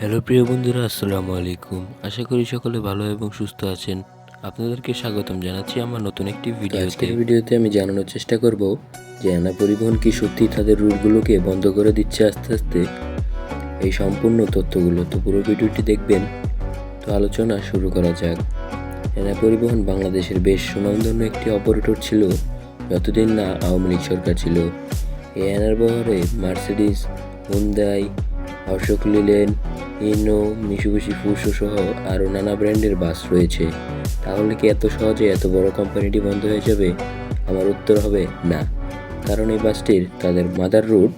Hello প্রিয় বন্ধুরা আসসালামু আলাইকুম। আশা করি সকলে ভালো এবং সুস্থ আছেন। আপনাদেরকে স্বাগতম জানাচ্ছি আমার নতুন একটি ভিডিওতে। আজকের ভিডিওতে আমি জানানোর চেষ্টা করব যে অ্যানা পরিবহন কি সত্যি তাদের রুটগুলোকে বন্ধ করে দিচ্ছে আস্তে আস্তে। এই সম্পূর্ণ তথ্যগুলো তো পুরো ভিডিওটি দেখবেন। তো আলোচনা শুরু করা যাক। এনা পরিবহন বাংলাদেশের বেশ সুনামধন্য একটি অপারেটর ছিল যতদিন না আওয়ামী লীগ সরকার ছিল। এই অ্যানার বহরে মার্সিডিস হুন্দাই অশোক লিলেন, ইনো মিশুবিশি ফুসো সহ আরও নানা ব্র্যান্ডের বাস রয়েছে। তাহলে কি এত সহজে এত বড় কোম্পানিটি বন্ধ হয়ে যাবে? আমার উত্তর হবে না। কারণ এই বাসটির তাদের মাদার রুট,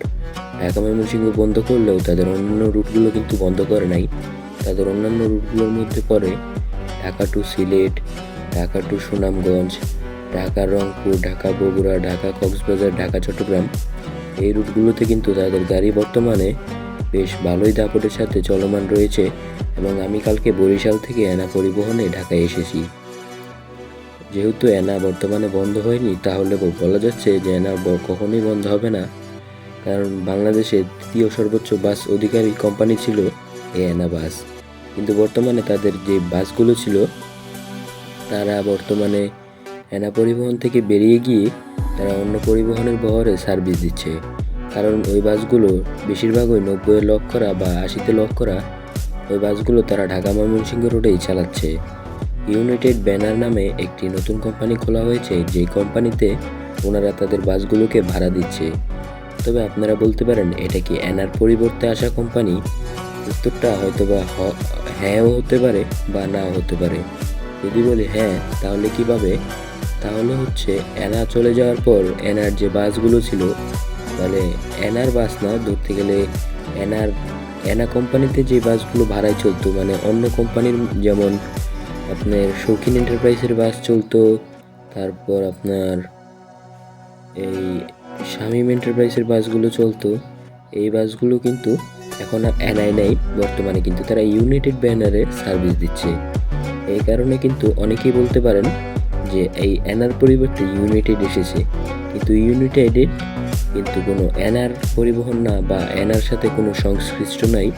ঢাকা ময়মনসিংহ বন্ধ করলেও তাদের অন্যান্য রুটগুলো কিন্তু বন্ধ করে নাই। তাদের অন্যান্য রুটগুলোর মধ্যে পড়ে ঢাকা টু সিলেট, ঢাকা টু সুনামগঞ্জ, ঢাকা রংপুর, ঢাকা বগুড়া, ঢাকা কক্সবাজার, ঢাকা চট্টগ্রাম। এই রুটগুলোতে কিন্তু তাদের গাড়ি বর্তমানে বেশ ভালোই দাপটের সাথে চলমান রয়েছে এবং আমি কালকে বরিশাল থেকে এনা পরিবহনে ঢাকায় এসেছি। যেহেতু এনা বর্তমানে বন্ধ হয়নি, তাহলে বলা যাচ্ছে যে ব- কখনোই বন্ধ হবে না। কারণ বাংলাদেশের তৃতীয় সর্বোচ্চ বাস অধিকারী কোম্পানি ছিল এই এনা বাস। কিন্তু বর্তমানে তাদের যে বাসগুলো ছিল, তারা বর্তমানে এনা পরিবহন থেকে বেরিয়ে গিয়ে তারা অন্য পরিবহনের বহরে সার্ভিস দিচ্ছে। কারণ ওই বাসগুলো বেশিরভাগই নব্বই লক করা বা আশিতে লক করা ওই বাসগুলো তারা ঢাকা ময়মনসিংহ রোডেই চালাচ্ছে। ইউনাইটেড ব্যানার নামে একটি নতুন কোম্পানি খোলা হয়েছে, যেই কোম্পানিতে ওনারা তাদের বাসগুলোকে ভাড়া দিচ্ছে। তবে আপনারা বলতে পারেন, এটা কি অ্যানার পরিবর্তে আসা কোম্পানি? উত্তরটা হয়তো বা হ্যাঁও হতে পারে বা নাও হতে পারে। যদি বলি হ্যাঁ তাহলে কীভাবে? তাহলে হচ্ছে অ্যানা চলে যাওয়ার পর এনার যে বাসগুলো ছিল তাহলে এনার বাস না? ধরতে গেলে এনার এনা কোম্পানিতে যে বাসগুলো ভাড়ায় চলতো মানে অন্য কোম্পানির যেমন আপনার শৌখিন এন্টারপ্রাইজের বাস চলতো, তারপর আপনার এই শামীম এন্টারপ্রাইজের বাসগুলো চলতো, এই বাসগুলো কিন্তু এখন আর এনআই নাই, বর্তমানে কিন্তু তারা ইউনাইটেড ব্যানারে সার্ভিস দিচ্ছে। এই কারণে কিন্তু অনেকেই বলতে পারেন যে এই এনার পরিবর্তে ইউনাইটেড এসেছে, কিন্তু ইউনাইটেডের কিন্তু কোনো এনার পরিবহন না বা এনার সাথে কোনো সংশ্লিষ্ট নাই,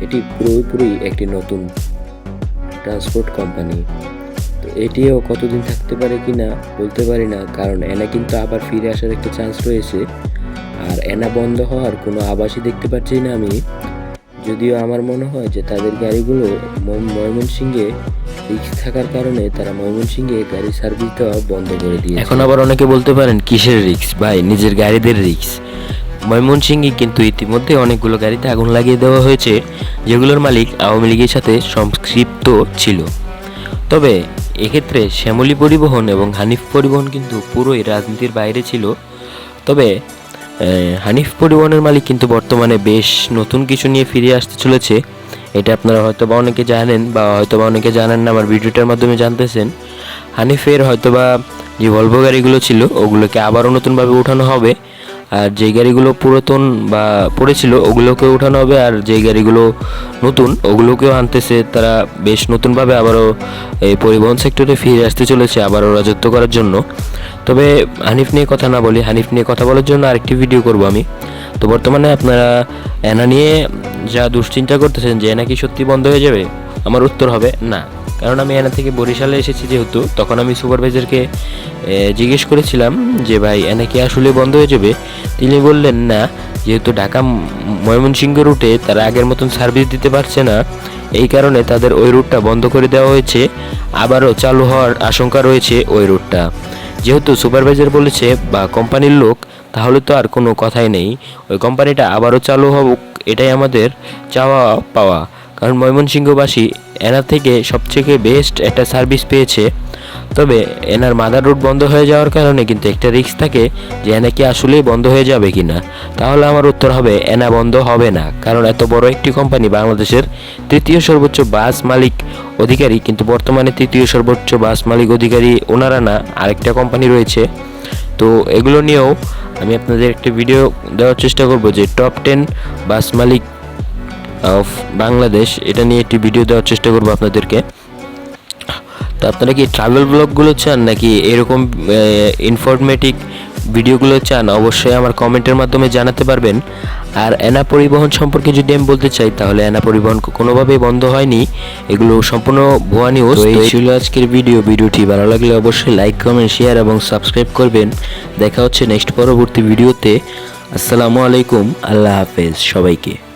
এটি পুরোপুরি একটি নতুন ট্রান্সপোর্ট কোম্পানি তো এটিও কতদিন থাকতে পারে কি না বলতে পারি না, কারণ এনা কিন্তু আবার ফিরে আসার একটা চান্স রয়েছে। আর এনা বন্ধ হওয়ার কোনো আভাসই দেখতে পাচ্ছি না আমি। যদিও আমার মনে হয় যে তাদের গাড়িগুলো ময়- ময়মনসিংহে রিক্স থাকার কারণে তারা ময়মনসিংহে গাড়ি সার্ভিস দেওয়া বন্ধ করে দিয়ে এখন আবার অনেকে বলতে পারেন, কিসের রিক্স ভাই, নিজের গাড়িদের রিক্স ময়মনসিংহে কিন্তু ইতিমধ্যে অনেকগুলো গাড়িতে আগুন লাগিয়ে দেওয়া হয়েছে, যেগুলোর মালিক আওয়ামী লীগের সাথে সংক্ষিপ্ত ছিল। তবে এক্ষেত্রে শ্যামলী পরিবহন এবং হানিফ পরিবহন কিন্তু পুরোই রাজনীতির বাইরে ছিল। তবে হানিফ পরিবহনের মালিক কিন্তু বর্তমানে বেশ নতুন কিছু নিয়ে ফিরে আসতে চলেছে। এটা আপনারা হয়তো বা অনেকে জানেন বা হয়তো বা অনেকে জানেন না, আমার ভিডিওটার মাধ্যমে জানতেছেন। হানিফের হয়তো বা যে ভলভো গাড়িগুলো ছিল, ওগুলোকে আবারও নতুনভাবে উঠানো হবে। আর যে গাড়িগুলো পুরাতন বা পড়েছিল, ওগুলোকে উঠানো হবে আর যে গাড়িগুলো নতুন, ওগুলোকেও আনতেছে। তারা বেশ নতুনভাবে আবারও এই পরিবহন সেক্টরে ফিরে আসতে চলেছে আবারও রাজত্ব করার জন্য। তবে হানিফ নিয়ে কথা না বলি, হানিফ নিয়ে কথা বলার জন্য আরেকটি ভিডিও করব আমি। তো বর্তমানে আপনারা এনা নিয়ে যা দুশ্চিন্তা করতেছেন যে এনা কি সত্যি বন্ধ হয়ে যাবে, আমার উত্তর হবে না। কারণ আমি এনা থেকে বরিশালে এসেছি যেহেতু, তখন আমি সুপারভাইজারকে জিজ্ঞেস করেছিলাম যে, ভাই, এনা কি আসলে বন্ধ হয়ে যাবে? তিনি বললেন, না, যেহেতু ঢাকা ময়মনসিংহ রুটে তারা আগের মতন সার্ভিস দিতে পারছে না, এই কারণে তাদের ওই রুটটা বন্ধ করে দেওয়া হয়েছে। আবারও চালু হওয়ার আশঙ্কা রয়েছে ওই রুটটা। যেহেতু সুপারভাইজার বলেছে, বা কোম্পানির লোক, তাহলে তো আর কোনো কথাই নেই। ওই কোম্পানিটা আবারও চালু হোক এটাই আমাদের চাওয়া পাওয়া কারণ ময়মনসিংহবাসী এনার থেকে সবথেকে বেস্ট একটা সার্ভিস পেয়েছে। তবে এনার মাদার রুট বন্ধ হয়ে যাওয়ার কারণে কিন্তু একটা রিস্ক থাকে যে এনা কি আসলেই বন্ধ হয়ে যাবে কি না তাহলে আমার উত্তর হবে, এনা বন্ধ হবে না। কারণ এত বড় একটি কোম্পানি বাংলাদেশের তৃতীয় সর্বোচ্চ বাস মালিক অধিকারী, কিন্তু বর্তমানে তৃতীয় সর্বোচ্চ বাস মালিক অধিকারী ওনারা না, আরেকটা কোম্পানি রয়েছে। তো এগুলো নিয়েও আমি আপনাদের একটা ভিডিও দেওয়ার চেষ্টা করব যে টপ টেন বাস মালিক অফ বাংলাদেশ এটা নিয়ে একটি ভিডিও দেওয়ার চেষ্টা করব আপনাদেরকে। তো আপনারা কি ট্রাভেল ব্লগগুলো চান নাকি এরকম ইনফরমেটিভ ভিডিওগুলো চান অবশ্যই আমার কমেন্টের মাধ্যমে জানাতে পারবেন। আর এনা পরিবহন সম্পর্কে যদি আমি বলতে চাই তাহলে এনা পরিবহন কোনোভাবেই বন্ধ হয়নি। এগুলো সম্পূর্ণ ভুয়া নিউজ এই ছিল আজকের ভিডিও ভিডিওটি ভালো লাগলে অবশ্যই লাইক কমেন্ট শেয়ার এবং সাবস্ক্রাইব করবেন। দেখা হচ্ছে নেক্সট পরবর্তী ভিডিওতে আসসালামু আলাইকুম আল্লাহ হাফেজ সবাইকে।